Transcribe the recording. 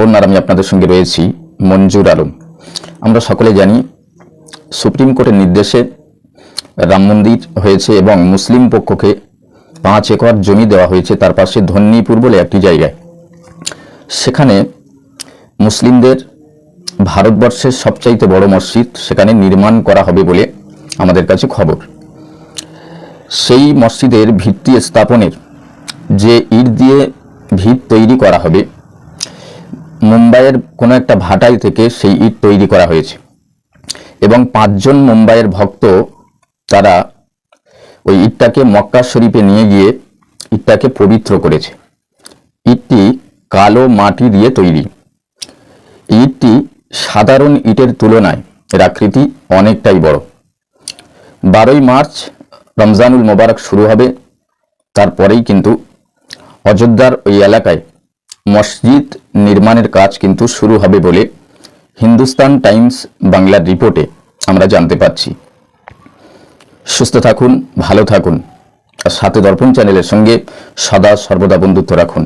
স্বপন আর আমি আপনাদের সঙ্গে রয়েছি, মঞ্জুর আলম। আমরা সকলে জানি, সুপ্রিম কোর্টের নির্দেশে রাম মন্দির হয়েছে এবং মুসলিম পক্ষকে পাঁচ একর জমি দেওয়া হয়েছে, তার পাশে ধন্যীপুর বলে একটি জায়গায়। সেখানে মুসলিমদের ভারতবর্ষের সবচাইতে বড় মসজিদ সেখানে নির্মাণ করা হবে বলে আমাদের কাছে খবর। সেই মসজিদের ভিত্তি স্থাপনের যে ইট দিয়ে ভিত তৈরি করা হবে মুম্বাইয়ের কোনো একটা ভাটাই থেকে সেই ইট তৈরি করা হয়েছে। এবং পাঁচজন মুম্বাইয়ের ভক্ত তারা ওই ইটটাকে মক্কা শরীফে নিয়ে গিয়ে ইটটাকে পবিত্র করেছে। ইটটি কালো মাটি দিয়ে তৈরি। ইটটি সাধারণ ইটের তুলনায় এর আকৃতি অনেকটাই বড়। বারোই মার্চ রমজানুল মোবারক শুরু হবে, তারপরেই কিন্তু অযোধ্যার ওই এলাকায় মসজিদ নির্মাণের কাজ কিন্তু শুরু হবে বলে হিন্দুস্তান টাইমস বাংলার রিপোর্টে আমরা জানতে পারছি। সুস্থ থাকুন, ভালো থাকুন। আর সাথে দর্পণ চ্যানেলের সঙ্গে সদা সর্বদা বন্ধুত্ব রাখুন।